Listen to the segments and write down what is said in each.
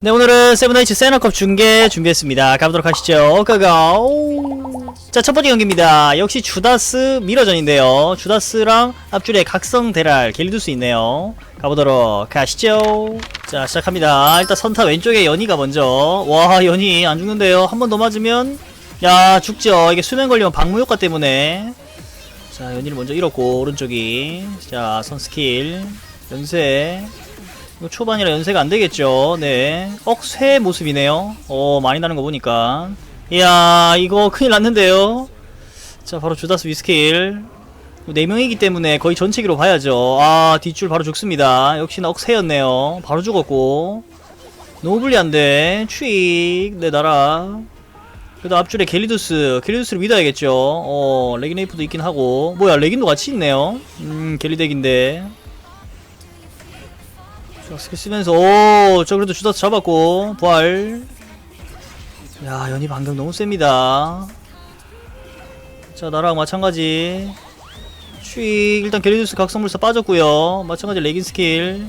네 오늘은 세븐나이츠 세너컵 중계 준비했습니다. 가보도록 하시죠. 고고 자첫 번째 경기입니다. 역시 주다스 미러전인데요. 주다스랑 앞줄에 각성 대랄 길두스 있네요. 가보도록 하시죠. 자 시작합니다. 일단 선타 왼쪽에 연희가 먼저. 와 연희 안 죽는데요. 한 번 더 맞으면 야 죽죠. 이게 수면 걸리면 방무 효과 때문에. 자 연희를 먼저 잃었고 오른쪽이. 자 선스킬. 연쇄 이거 초반이라 연세가 안 되겠죠. 네. 억쇠 모습이네요. 어, 많이 나는 거 보니까. 이야, 이거 큰일 났는데요. 자, 바로 주다스 위스킬. 4명이기 때문에 거의 전체기로 봐야죠. 아, 뒷줄 바로 죽습니다. 역시나 억세였네요. 바로 죽었고. 너무 불리한데. 추익. 네, 나라. 그래도 앞줄에 겔리두스. 겔리두스를 믿어야겠죠. 어, 레기네이프도 있긴 하고. 뭐야, 레긴도 같이 있네요. 음, 겔리덱인데. 자, 스킬 쓰면서 오, 저 그래도 주다스 잡았고 부활. 야, 연이 방금 너무 셉니다. 자, 나랑 마찬가지. 슈익 일단 게리두스 각성불사 빠졌고요. 마찬가지 레긴 스킬.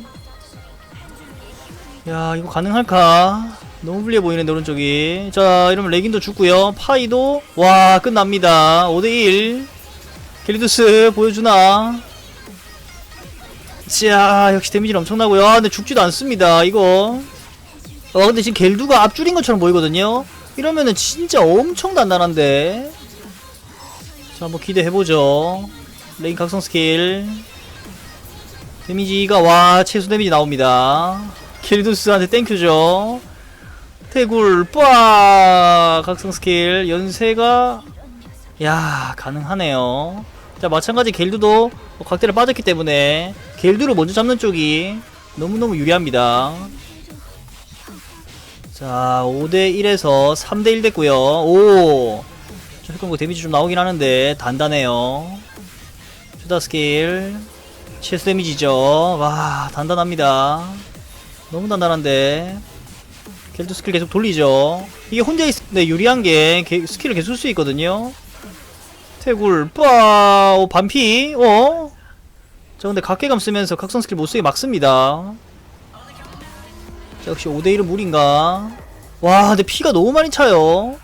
야, 이거 가능할까? 너무 불리해 보이는데 오른쪽이. 자, 이러면 레긴도 죽고요. 파이도 와 끝납니다. 5대1 게리두스 보여주나? 자 역시 데미지는 엄청나고요. 아 근데 죽지도 않습니다 이거. 와 근데 지금 겔두가 앞줄인 것처럼 보이거든요. 이러면은 진짜 엄청 단단한데. 자 한번 기대해보죠. 레인 각성 스킬. 데미지가 와 최소 데미지 나옵니다. 겔두스한테 땡큐죠. 태굴 뿌아! 각성 스킬. 연세가 야 가능하네요 자 마찬가지 겔두도 각대를 빠졌기 때문에 겔두를 먼저 잡는 쪽이 너무너무 유리합니다. 자 5대1에서 3대1 됐고요. 오! 자, 흑공고 데미지 좀 나오긴 하는데 단단해요. 슈다 스킬. 실수 데미지죠. 와 단단합니다. 너무 단단한데 겔두 스킬 계속 돌리죠. 이게 혼자 있을 때 유리한 게 게- 스킬을 계속 쓸 수 있거든요 태굴. 빠오 반피. 어? 자 근데 각계감 쓰면서 각성 스킬 못쓰게 막습니다. 자 역시 5대1은 무리인가? 와 근데 피가 너무 많이 차요.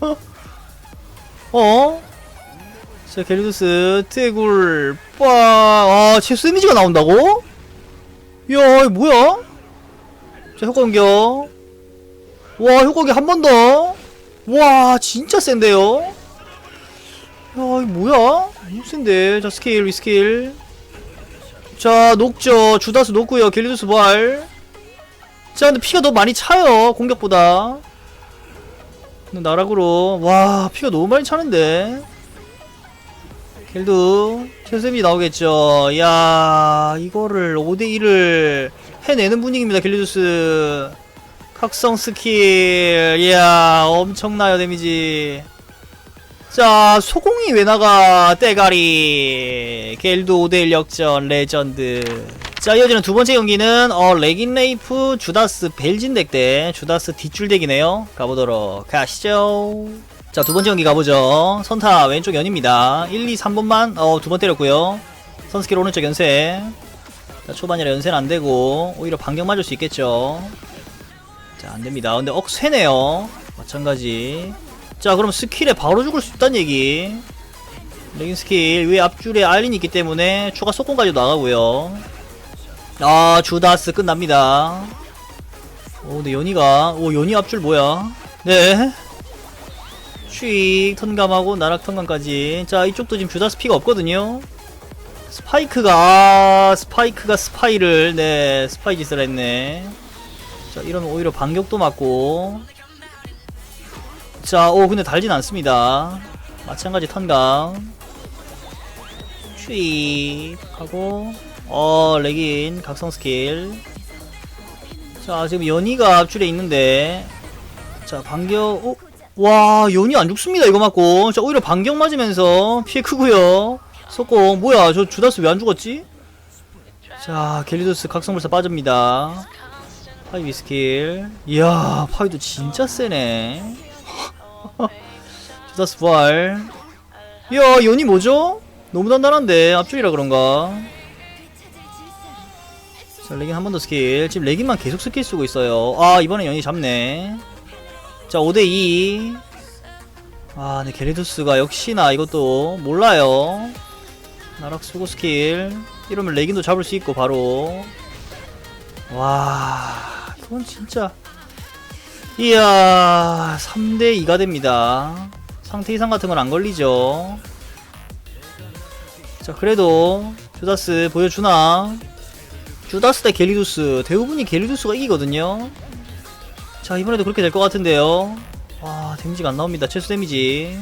어? 자 갤리두스 태굴 빠아. 최수 데미지가 나온다고? 이야 뭐야? 자 효과 공격. 와 효과 공격 한번 더. 와 진짜 센데요? 야, 이거 뭐야? 너무 센데. 자, 스킬, 리스킬. 자, 녹죠. 주다스 녹고요 갤리두스 부활. 자, 근데 피가 너무 많이 차요. 공격보다. 근데 나락으로. 와, 피가 너무 많이 차는데. 갤두. 최세미 나오겠죠. 야 이거를 5대1을 해내는 분위기입니다. 갤리두스. 각성 스킬. 이야, 엄청나요, 데미지. 자 소공이 왜 나가? 떼가리. 겔도 5대1 역전 레전드. 자 이어지는 두 번째 경기는 어 레긴 레이프 주다스 벨진 덱 대 주다스 뒷줄 덱이네요. 가보도록 가시죠. 자 두 번째 경기 가보죠. 선타 왼쪽 연입니다. 1, 2, 3번만 어 두 번 때렸고요. 선스킬 오른쪽 연쇄. 자 초반이라 연쇄는 안되고 오히려 반격 맞을 수 있겠죠. 자 안됩니다. 근데 억세네요. 마찬가지 자 그럼 스킬에 바로 죽을 수 있다는 얘기. 레긴 스킬 위에 앞줄에 알린이 있기 때문에 추가 속공까지 나가고요. 아 주다스 끝납니다. 오 근데 연이가 오 연이 앞줄 뭐야? 네. 쉬익 턴감하고 나락 턴감까지. 자 이쪽도 지금 주다스 피가 없거든요. 스파이크가 아 스파이크가 스파이를 네 스파이 짓을 했네. 자 이러면 오히려 반격도 맞고 자, 오, 근데 달진 않습니다. 마찬가지 턴감. 추익 하고, 어, 레긴, 각성 스킬. 자, 지금 연이가 앞줄에 있는데, 자, 반격, 오, 와, 연이 안 죽습니다, 이거 맞고. 자, 오히려 반격 맞으면서 피해 크고요 속공, 뭐야, 저 주다스 왜 안 죽었지? 자, 갤리도스 각성불사 빠집니다. 파이 위스킬. 이야, 파이도 진짜 세네. 주다스 부활 이야 연이 뭐죠? 너무 단단한데 앞줄이라 그런가 자 레긴 한번 더 스킬 지금 레긴만 계속 스킬 쓰고 있어요 아 이번엔 연이 잡네 자 5대2 아, 네, 게리두스가 역시나 이것도 몰라요. 나락 수고 스킬. 이러면 레긴도 잡을 수 있고, 바로. 와, 이건 진짜. 이야, 3대2가 됩니다. 상태 이상 같은 건 안 걸리죠. 자, 그래도, 주다스 보여주나? 주다스 대 게리두스. 대부분이 게리두스가 이기거든요. 자, 이번에도 그렇게 될 것 같은데요. 와 데미지가 안 나옵니다 최소 데미지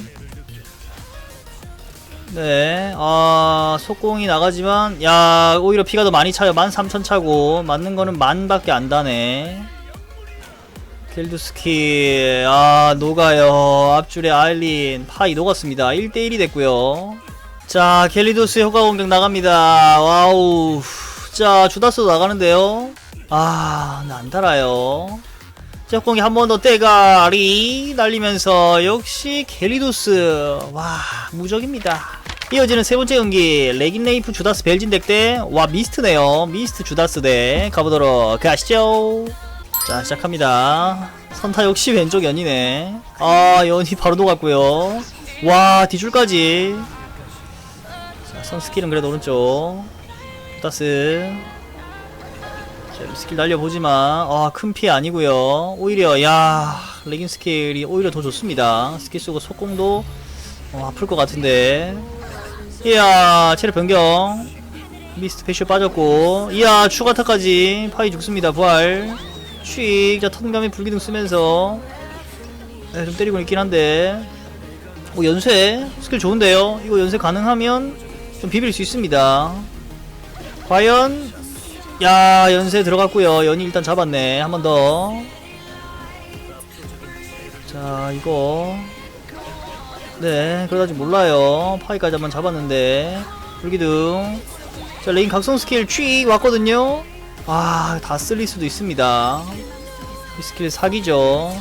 네, 아, 속공이 나가지만, 야, 오히려 피가 더 많이 차요. 13,000 차고, 맞는 거는 만밖에 안 다네. 스킬, 아, 녹아요. 앞줄에 아일린, 파이 녹았습니다. 1대1이 됐고요 자, 갤리도스 효과 공격 나갑니다. 와우. 자, 주다스도 나가는데요. 아, 근데 안 달아요. 적공이 한 번더 떼가리 날리면서 역시 갤리도스 와 무적입니다 이어지는 세 번째 경기 레긴레이프 주다스 벨진 덱 대와 미스트네요 미스트 주다스 덱 가보도록 가시죠 자 시작합니다. 선타 역시 왼쪽 연이네. 아 연이 바로 녹았고요. 와 뒷줄까지. 자 선 스킬은 그래도 오른쪽. 주다스. 자, 스킬 날려보지만 아, 큰 피해 아니고요. 오히려 야 레깅 스킬이 오히려 더 좋습니다. 스킬 쓰고 속공도 어, 아플 것 같은데. 이야 체력 변경. 미스트 패쇼 빠졌고. 이야 추가타까지 파이 죽습니다 부활 취익 자 턴감이 불기둥 쓰면서. 네, 좀 때리고 있긴 한데. 오 연쇄. 스킬 좋은데요? 이거 연쇄 가능하면 좀 비빌 수 있습니다. 과연? 야 연세 들어갔고요. 연이 일단 잡았네. 한 번 더. 자 이거. 네 그러다 아직 몰라요. 파이까지 한번 잡았는데. 불기둥. 자 레인 각성 스킬 취 왔거든요 아 다 쓸릴 수도 있습니다. 이 스킬 사기죠.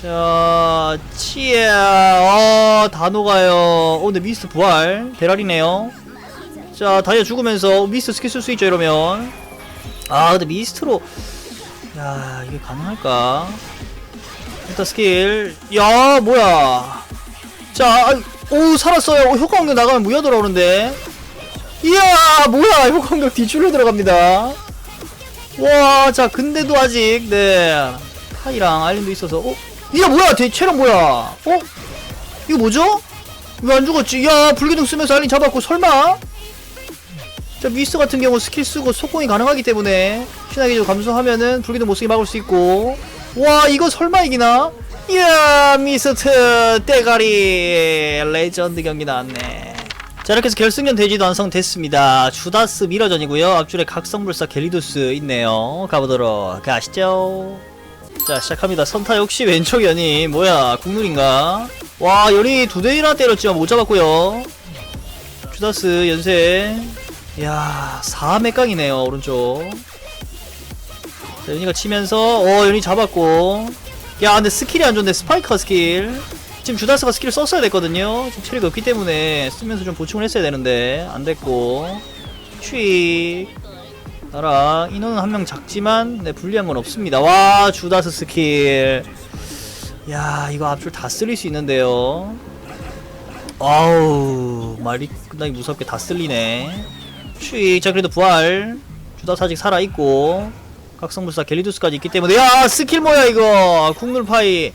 자 치아 어다 녹아요. 어 근데 미스트 부활 대랄이네요. 자 다이아 죽으면서 미스트 스킬 쓸 수 있죠 이러면. 아 근데 미스트로 야 이게 가능할까? 일단 스킬. 야 뭐야? 자 오 살았어요. 어, 효과 공격 나가면 무효 돌아오는데 이야 뭐야 효과 공격 뒤줄로 들어갑니다 와 자 근데도 아직 네 타이랑 알린도 있어서 어? 이야 뭐야 대 체력 뭐야 어? 이거 뭐죠? 왜 안 죽었지? 야 불기둥 쓰면서 알린 잡았고 설마? 자 미스 같은 경우 스킬 쓰고 속공이 가능하기 때문에 신화기조 감소하면은 불기도 못쓰게 막을 수 있고 와 이거 설마 이기나? 이야 미스트 떼가리 레전드 경기 나왔네 자 이렇게 해서 결승전 대지도 완성됐습니다. 주다스 미러전이고요. 앞줄에 각성불사 갤리도스 있네요. 가보도록 가시죠. 자 시작합니다. 선타 역시 왼쪽 연이 뭐야 국룰인가? 와 연이 두 대이나 때렸지만 못 잡았고요. 주다스 연세 이야 4맥강이네요 오른쪽. 자 연이가 치면서 어 연이 잡았고. 야 근데 스킬이 안 좋은데 스파이커 스킬 지금 주다스가 스킬을 썼어야 됐거든요. 지금 체력이 없기 때문에 쓰면서 좀 보충을 했어야 되는데 안 됐고. 취 나라 인원은 한 명 작지만 네 불리한 건 없습니다. 와 주다스 스킬. 야 이거 앞줄 다 쓸릴 수 있는데요. 아우 말이 끝나기 무섭게 다 쓸리네. 취, 자 그래도 부활. 주다스 아직 살아있고. 각성불사 갤리두스까지 있기 때문에. 야 스킬 뭐야 이거? 국룰파이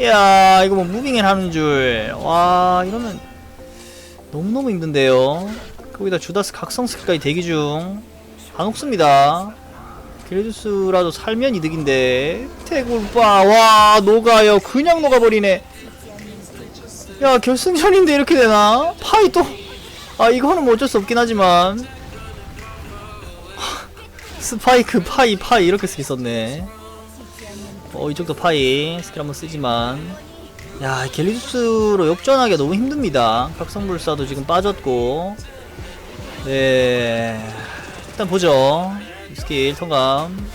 야 이거 뭐 무빙을 하는 줄 와 이러면 너무너무 힘든데요. 거기다 주다스 각성 스킬까지 대기 중. 안 녹습니다. 갤리두스라도 살면 이득인데. 태굴파 와 녹아요. 그냥 녹아버리네. 야 결승전인데 이렇게 되나? 파이 또. 아 이거는 뭐 어쩔 수 없긴 하지만. 스파이크 파이 파이 이렇게 썼네 어 이쪽도 파이. 스킬 한번 쓰지만. 야 갤리두스로 역전하기가 너무 힘듭니다. 각성불사도 지금 빠졌고. 네. 일단 보죠. 스킬 통감.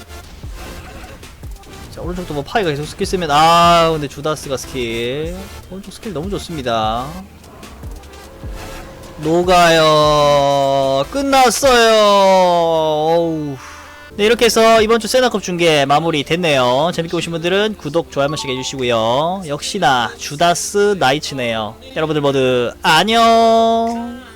자 오른쪽도 뭐 파이가 계속 스킬 쓰면 아 근데 주다스가 스킬. 오른쪽 스킬 너무 좋습니다. 녹아요. 끝났어요. 어우. 네, 이렇게 해서 이번 주 세나컵 중계 마무리 됐네요. 재밌게 보신 분들은 구독, 좋아요 한 번씩 해주시고요. 역시나 주다스 나이츠네요. 여러분들 모두 안녕!